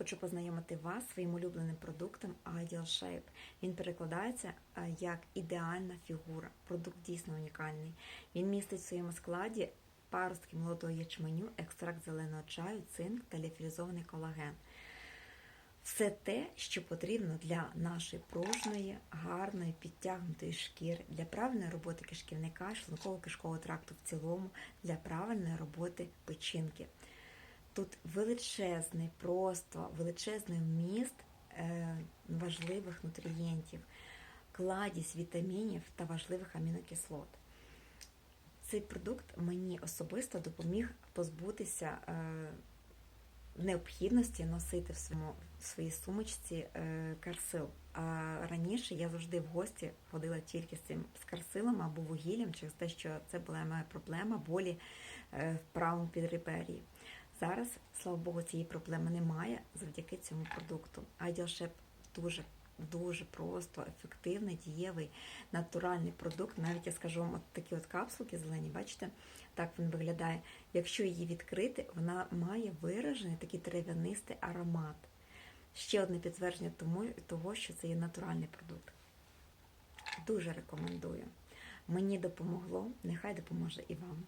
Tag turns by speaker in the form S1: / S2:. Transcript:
S1: Хочу познайомити вас зі своїм улюбленим продуктом Ideal Shape. Він перекладається е, як ідеальна фігура. Продукт дійсно унікальний. Він містить в своєму складі паростки молодого ячменю, екстракт зеленого чаю, цинк та ліфілізований колаген. Все те, що потрібно для нашої пружної, гарної, підтягнутої шкіри, для правильної роботи кишківника, шлунково-кишкового тракту в цілому, для правильної роботи печінки. Тут величезний, просто величезний вміст е, важливих нутрієнтів, кладість вітамінів та важливих амінокислот. Цей продукт мені особисто допоміг позбутися е, необхідності носити в своїй сумочці е, карсил. А раніше я завжди в гості ходила тільки з цим з карсилом або вугіллям, через те, що це була моя проблема болі в правому підреперії. Зараз, слава Богу, цієї проблеми немає завдяки цьому продукту. Shape дуже дуже просто, ефективний, дієвий, натуральний продукт. Навіть я скажу вам, от такі от капсулки зелені, бачите, так він виглядає. Якщо її відкрити, вона має виражений такий трав'янистий аромат. Ще одне підтвердження тому, того, що це є натуральний продукт. Дуже рекомендую. Мені допомогло, нехай допоможе і вам.